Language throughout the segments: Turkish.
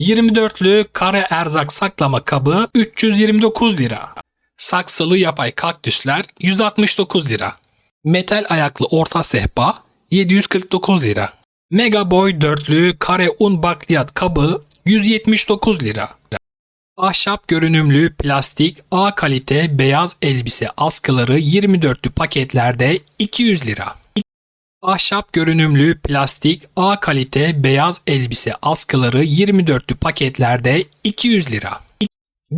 24'lü kare erzak saklama kabı 329 lira. Saksılı yapay kaktüsler 169 lira. Metal ayaklı orta sehpa 749 lira. Mega Boy dörtlü kare un bakliyat kabı 179 lira. Ahşap görünümlü plastik A kalite beyaz elbise askıları 24'lü paketlerde 200 lira. Ahşap görünümlü plastik A kalite beyaz elbise askıları 24'lü paketlerde 200 lira.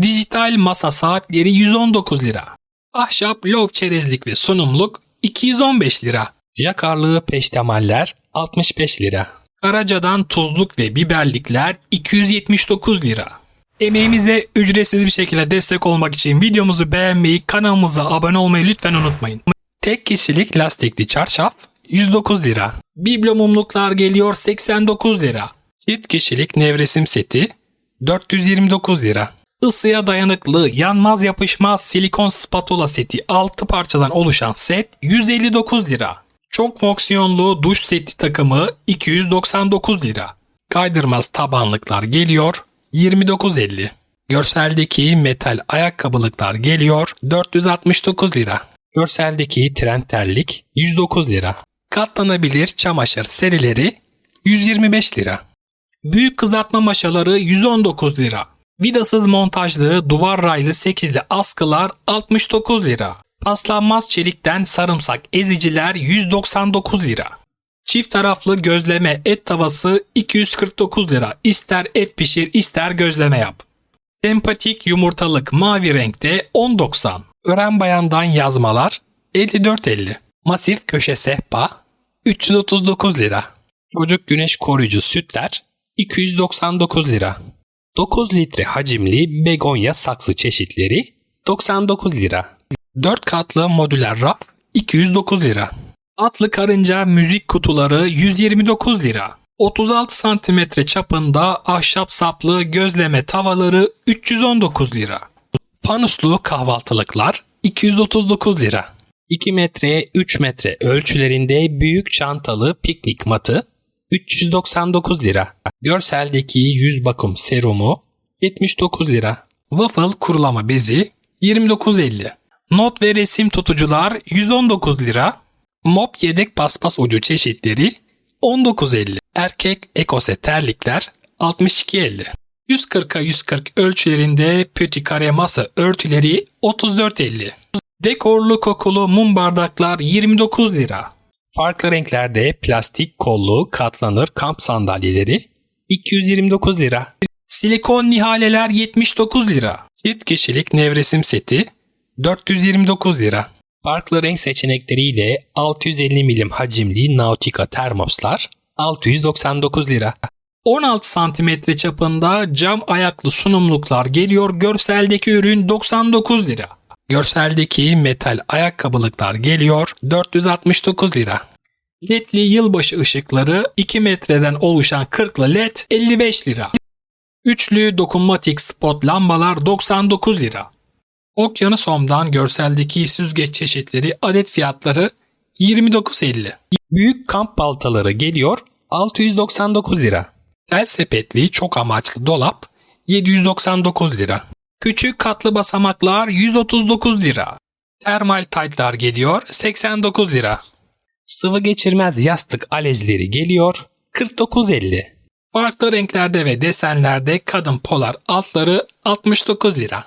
Dijital masa saatleri 119 lira. Ahşap lov çerezlik ve sunumluk 215 lira. Jakarlı peştemaller 65 lira. Karaca'dan tuzluk ve biberlikler 279 lira. Emeğimize ücretsiz bir şekilde destek olmak için videomuzu beğenmeyi, kanalımıza abone olmayı lütfen unutmayın. Tek kişilik lastikli çarşaf 109 lira. Biblo mumluklar geliyor 89 lira. Çift kişilik nevresim seti 429 lira. Isıya dayanıklı, yanmaz yapışmaz silikon spatula seti 6 parçadan oluşan set 159 lira. Çok fonksiyonlu duş seti takımı 299 lira. Kaydırmaz tabanlıklar geliyor 29.50. Görseldeki metal ayakkabılıklar geliyor 469 lira. Görseldeki trend terlik 109 lira. Katlanabilir çamaşır serileri 125 lira. Büyük kızartma maşaları 119 lira. Vidasız montajlı duvar raylı 8'li askılar 69 lira. Paslanmaz çelikten sarımsak eziciler 199 lira. Çift taraflı gözleme et tavası 249 lira. İster et pişir ister gözleme yap. Sempatik yumurtalık mavi renkte 10.90. Ören bayandan yazmalar 54.50. Masif köşe sehpa 339 lira. Çocuk güneş koruyucu sütler 299 lira. 9 litre hacimli begonya saksı çeşitleri 99 lira. 4 katlı modüler raf 209 lira. Atlı karınca müzik kutuları 129 lira. 36 santimetre çapında ahşap saplı gözleme tavaları 319 lira. Panuslu kahvaltılıklar 239 lira. 2 metreye 3 metre ölçülerinde büyük çantalı piknik matı 399 lira. Görseldeki yüz bakım serumu 79 lira. Waffle kurulama bezi 29.50. Not ve resim tutucular 119 lira. Mop yedek paspas ucu çeşitleri 19.50. Erkek ekose terlikler 62.50. 140'a 140 ölçülerinde pöti kare masa örtüleri 34.50. Dekorlu kokulu mum bardaklar 29 lira. Farklı renklerde plastik kollu katlanır kamp sandalyeleri 229 lira. Silikon nihaleler 79 lira. Çift kişilik nevresim seti 429 lira. Farklı renk seçenekleriyle 650 milim hacimli Nautica termoslar 699 lira. 16 santimetre çapında cam ayaklı sunumluklar geliyor. Görseldeki ürün 99 lira. Görseldeki metal ayakkabılıklar geliyor 469 lira. LED'li yılbaşı ışıkları 2 metreden oluşan 40'lı LED 55 lira. Üçlü dokunmatik spot lambalar 99 lira. Okyanus Home'dan görseldeki süzgeç çeşitleri adet fiyatları 29.50. Büyük kamp baltaları geliyor 699 lira. El sepetli çok amaçlı dolap 799 lira. Küçük katlı basamaklar 139 lira. Termal taytlar geliyor 89 lira. Sıvı geçirmez yastık alezleri geliyor 49.50. Farklı renklerde ve desenlerde kadın polar altları 69 lira.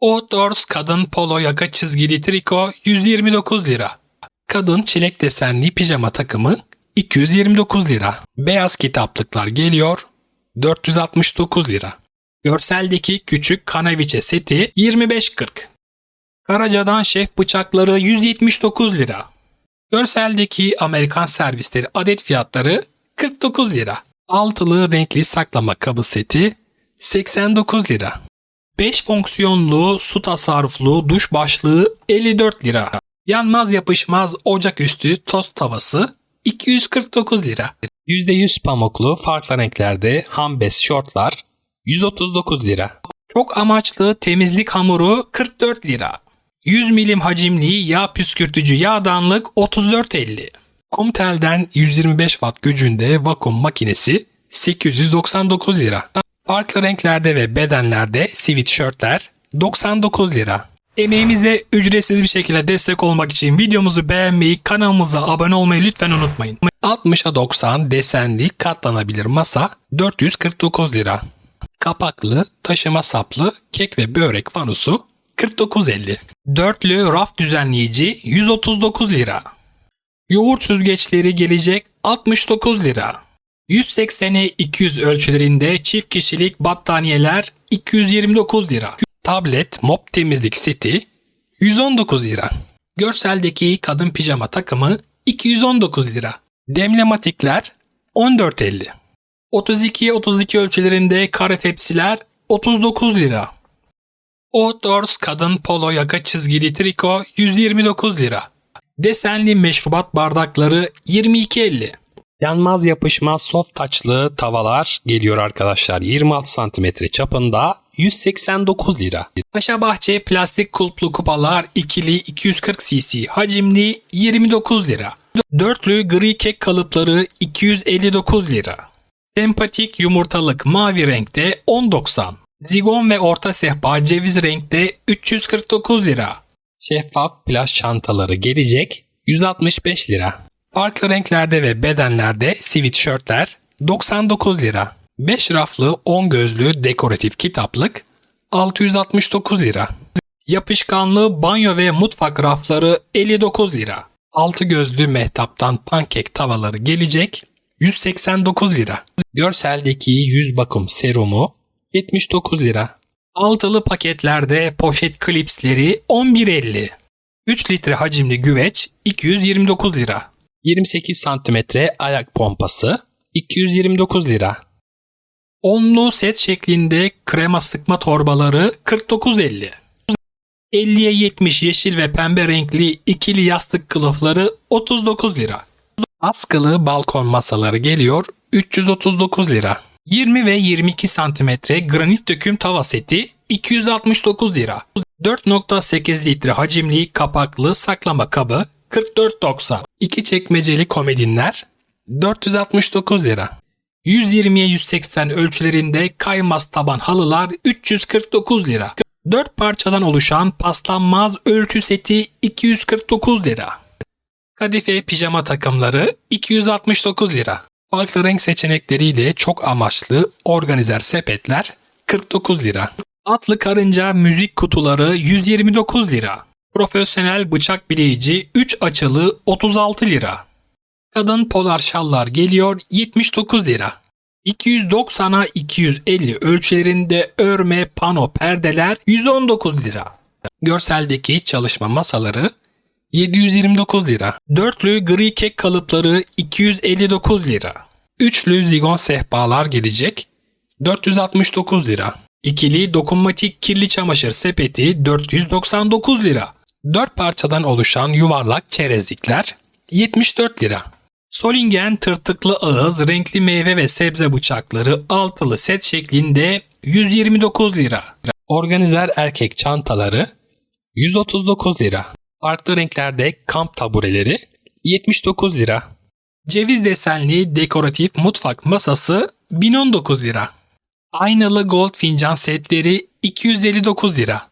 Outdoors kadın polo yaka çizgili triko 129 lira. Kadın çilek desenli pijama takımı 229 lira. Beyaz kitaplıklar geliyor 469 lira. Görseldeki küçük kanaviçe seti 25.40. Karaca'dan şef bıçakları 179 lira. Görseldeki Amerikan servisleri adet fiyatları 49 lira. Altılı renkli saklama kabı seti 89 lira. 5 fonksiyonlu su tasarruflu duş başlığı 54 lira. Yanmaz yapışmaz ocaküstü tost tavası 249 lira. %100 pamuklu farklı renklerde hambes şortlar 139 lira. Çok amaçlı temizlik hamuru 44 lira. 100 milim hacimli yağ püskürtücü yağdanlık 34.50. Kumtel'den 125 watt gücünde vakum makinesi 899 lira. Farklı renklerde ve bedenlerde sweatshirtler 99 lira. Emeğimize ücretsiz bir şekilde destek olmak için videomuzu beğenmeyi, kanalımıza abone olmayı lütfen unutmayın. 60'a 90 desenli katlanabilir masa 449 lira. Kapaklı, taşıma saplı, kek ve börek fanusu 49.50. Dörtlü raf düzenleyici 139 lira. Yoğurt süzgeçleri gelecek 69 lira. 180'e 200 ölçülerinde çift kişilik battaniyeler 229 lira. Tablet mop temizlik seti 119 lira. Görseldeki kadın pijama takımı 219 lira. Demlematikler 14.50. 32'ye 32 ölçülerinde kare tepsiler 39 lira. Outdoors kadın polo yaka çizgili triko 129 lira. Desenli meşrubat bardakları 22.50. Yanmaz yapışmaz soft taçlı tavalar geliyor arkadaşlar. 26 cm çapında 189 lira. Paşa Bahçe plastik kulplu kupalar ikili 240 cc hacimli 29 lira. Dörtlü gri kek kalıpları 259 lira. Sempatik yumurtalık mavi renkte 10.90. Zigon ve orta sehpa ceviz renkte 349 lira. Şeffaf plaj çantaları gelecek 165 lira. Farklı renklerde ve bedenlerde sweatshirtler 99 lira. 5 raflı 10 gözlü dekoratif kitaplık 669 lira. Yapışkanlı banyo ve mutfak rafları 59 lira. 6 gözlü mehtaptan pankek tavaları gelecek 189 lira. Görseldeki yüz bakım serumu 79 lira. Altılı paketlerde poşet klipsleri 11.50. 3 litre hacimli güveç 229 lira. 28 santimetre ayak pompası 229 lira. Onlu set şeklinde krema sıkma torbaları 49.50. 50'ye 70 yeşil ve pembe renkli ikili yastık kılıfları 39 lira. Askılı balkon masaları geliyor 339 lira. 20 ve 22 santimetre granit döküm tava seti 269 lira. 4.8 litre hacimli kapaklı saklama kabı 44.90. 2 çekmeceli komodinler 469 lira. 120'ye 180 ölçülerinde kaymaz taban halılar 349 lira. 4 parçadan oluşan paslanmaz ölçü seti 249 lira. Kadife pijama takımları 269 lira. Farklı renk seçenekleriyle çok amaçlı organizer sepetler 49 lira. Atlı karınca müzik kutuları 129 lira. Profesyonel bıçak bileyici 3 açılı 36 lira. Kadın polar şallar geliyor 79 lira. 290'a 250 ölçülerinde örme pano perdeler 119 lira. Görseldeki çalışma masaları 729 lira. Dörtlü gri kek kalıpları 259 lira. Üçlü zigon sehpalar gelecek 469 lira. İkili dokunmatik kirli çamaşır sepeti 499 lira. 4 parçadan oluşan yuvarlak çerezlikler 74 lira. Solingen tırtıklı ağız renkli meyve ve sebze bıçakları altılı set şeklinde 129 lira. Organizer erkek çantaları 139 lira. Farklı renklerde kamp tabureleri 79 lira. Ceviz desenli dekoratif mutfak masası 1019 lira. Aynalı gold fincan setleri 259 lira.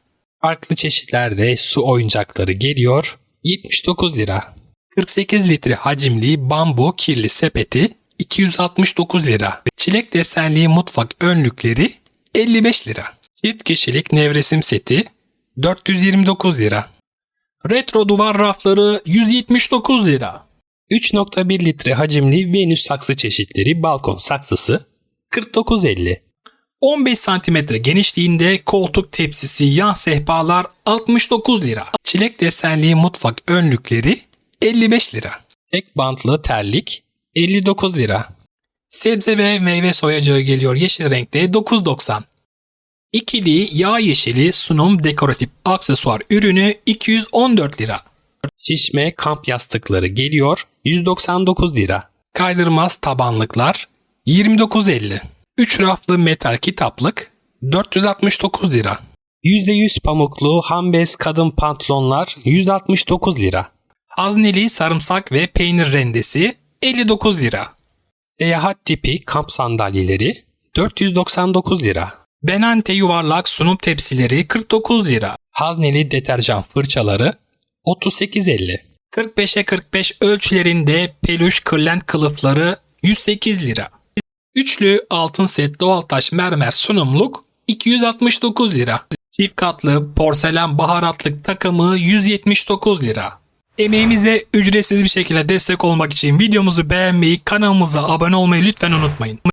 Farklı çeşitlerde su oyuncakları geliyor 79 lira. 48 litre hacimli bambu kirli sepeti 269 lira. Çilek desenli mutfak önlükleri 55 lira. Çift kişilik nevresim seti 429 lira. Retro duvar rafları 179 lira. 3.1 litre hacimli Venüs saksı çeşitleri balkon saksısı 49.50. 15 santimetre genişliğinde koltuk tepsisi yan sehpalar 69 lira. Çilek desenli mutfak önlükleri 55 lira. Tek bantlı terlik 59 lira. Sebze ve meyve soyacağı geliyor yeşil renkte 9.90. İkili yağ yeşili sunum dekoratif aksesuar ürünü 214 lira. Şişme kamp yastıkları geliyor 199 lira. Kaydırmaz tabanlıklar 29.50. 3 raflı metal kitaplık 469 lira. %100 pamuklu hambez kadın pantolonlar 169 lira. Hazneli sarımsak ve peynir rendesi 59 lira. Seyahat tipi kamp sandalyeleri 499 lira. Benante yuvarlak sunum tepsileri 49 lira. Hazneli deterjan fırçaları 38.50. 45'e 45 ölçülerinde peluş kırlent kılıfları 108 lira. Üçlü altın set doğal taş mermer sunumluk 269 lira. Çift katlı porselen baharatlık takımı 179 lira. Emeğimize ücretsiz bir şekilde destek olmak için videomuzu beğenmeyi, kanalımıza abone olmayı lütfen unutmayın.